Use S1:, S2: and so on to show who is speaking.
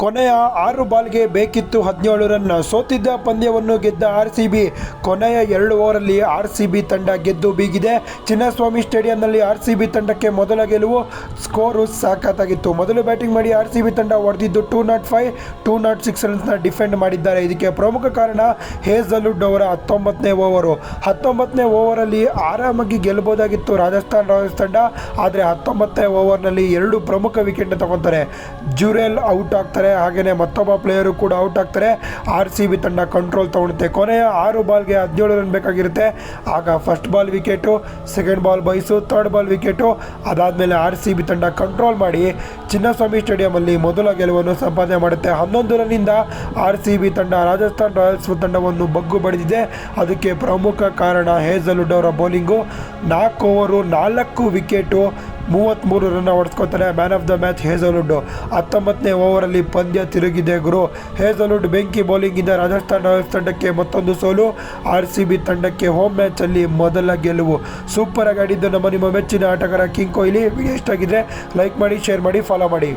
S1: ಕೊನೆಯ ಆರು ಬಾಲ್ಗೆ ಬೇಕಿತ್ತು ಹದಿನೇಳು ರನ್. ಸೋತಿದ್ದ ಪಂದ್ಯವನ್ನು ಗೆದ್ದ ಆರ್ ಸಿ ಬಿ ಕೊನೆಯ ಎರಡು ಓವರಲ್ಲಿ ಆರ್ ಸಿ ಬಿ ತಂಡ ಗೆದ್ದು ಬೀಗಿದೆ. ಚಿನ್ನಸ್ವಾಮಿ ಸ್ಟೇಡಿಯಂನಲ್ಲಿ ಆರ್ ಸಿ ಬಿ ತಂಡಕ್ಕೆ ಮೊದಲ ಗೆಲುವು ಸ್ಕೋರು ಸಾಕಾಗಿತ್ತು ಮೊದಲು ಬ್ಯಾಟಿಂಗ್ ಮಾಡಿ ಆರ್ ಸಿ ಬಿ ತಂಡ ಹೊಡೆದಿದ್ದು two naught five, two naught six ರನ್ಸ್ನ defend ಮಾಡಿದ್ದಾರೆ. ಇದಕ್ಕೆ ಪ್ರಮುಖ ಕಾರಣ ಹೇಸಲ್ವುಡ್ ಅವರ ಹತ್ತೊಂಬತ್ತನೇ ಓವರು. ಹತ್ತೊಂಬತ್ತನೇ ಓವರಲ್ಲಿ ಆರಾಮಾಗಿ ಗೆಲ್ಲಬಹುದಾಗಿತ್ತು ರಾಜಸ್ಥಾನ್ ರಾಯಲ್ಸ್ ತಂಡ. ಆದರೆ ಹತ್ತೊಂಬತ್ತನೇ ಓವರ್ನಲ್ಲಿ ಎರಡು ಪ್ರಮುಖ ವಿಕೆಟ್ನ ತಗೊತಾರೆ. ಜುರೇಲ್ ಔಟ್ ಆಗ್ತಾರೆ. ಹಾಗೆಯೇ ಮತ್ತೊಬ್ಬ ಪ್ಲೇಯರು ಕೂಡ ಔಟ್ ಆಗ್ತಾರೆ. ಆರ್ ಸಿ ಬಿ ತಂಡ ಕಂಟ್ರೋಲ್ ತಗೊಳುತ್ತೆ ಕೊನೆಯ ಆರು ಬಾಲ್ಗೆ ಹದಿನೇಳು ರನ್ ಬೇಕಾಗಿರುತ್ತೆ. ಆಗ first ball wicket second ball ಬಯಸು third ball wicket ಅದಾದಮೇಲೆ ಆರ್ ಸಿ ಬಿ ತಂಡ ಕಂಟ್ರೋಲ್ ಮಾಡಿ ಚಿನ್ನಸ್ವಾಮಿ ಸ್ಟೇಡಿಯಮಲ್ಲಿ ಮೊದಲ ಗೆಲುವನ್ನು ಸಂಪಾದನೆ ಮಾಡುತ್ತೆ. ಹನ್ನೊಂದು ರನ್ನಿಂದ ಆರ್ ಸಿ ಬಿ ತಂಡ ರಾಜಸ್ಥಾನ್ ರಾಯಲ್ಸ್ ತಂಡವನ್ನು ಬಗ್ಗು ಬಡಿದಿದೆ. ಅದಕ್ಕೆ ಪ್ರಮುಖ ಕಾರಣ ಹೇಜಲ್ವುಡ್ ಅವರ ಬೌಲಿಂಗು ನಾಲ್ಕು ಓವರು ನಾಲ್ಕು ವಿಕೆಟು ಮೂವತ್ತ್ಮೂರು run ಹೊಡೆಸ್ಕೊತಾರೆ man of the match Hazlewood ಹತ್ತೊಂಬತ್ತನೇ ಓವರಲ್ಲಿ ಪಂದ್ಯ ತಿರುಗಿದೆ ಗುರು. ಹೇಸಲ್ವುಡ್ ಬೆಂಕಿ ಬೌಲಿಂಗಿಂದ ರಾಜಸ್ಥಾನ್ ರಾಯಲ್ಸ್ ತಂಡಕ್ಕೆ ಮತ್ತೊಂದು ಸೋಲು. ಆರ್ ಸಿ ಬಿ ತಂಡಕ್ಕೆ ಹೋಮ್ ಮ್ಯಾಚಲ್ಲಿ ಮೊದಲ ಗೆಲುವು. ಸೂಪರ್ ಆಗಿ ಆಡಿದ್ದು ನಮ್ಮ ನಿಮ್ಮ ಮೆಚ್ಚಿನ ಆಟಗಾರ ಕಿಂಗ್ ಕೊಹ್ಲಿ. ವಿಡಿಯೋ ಇಷ್ಟ ಆಗಿದ್ರೆ ಲೈಕ್ ಮಾಡಿ ಶೇರ್ ಮಾಡಿ ಫಾಲೋ ಮಾಡಿ.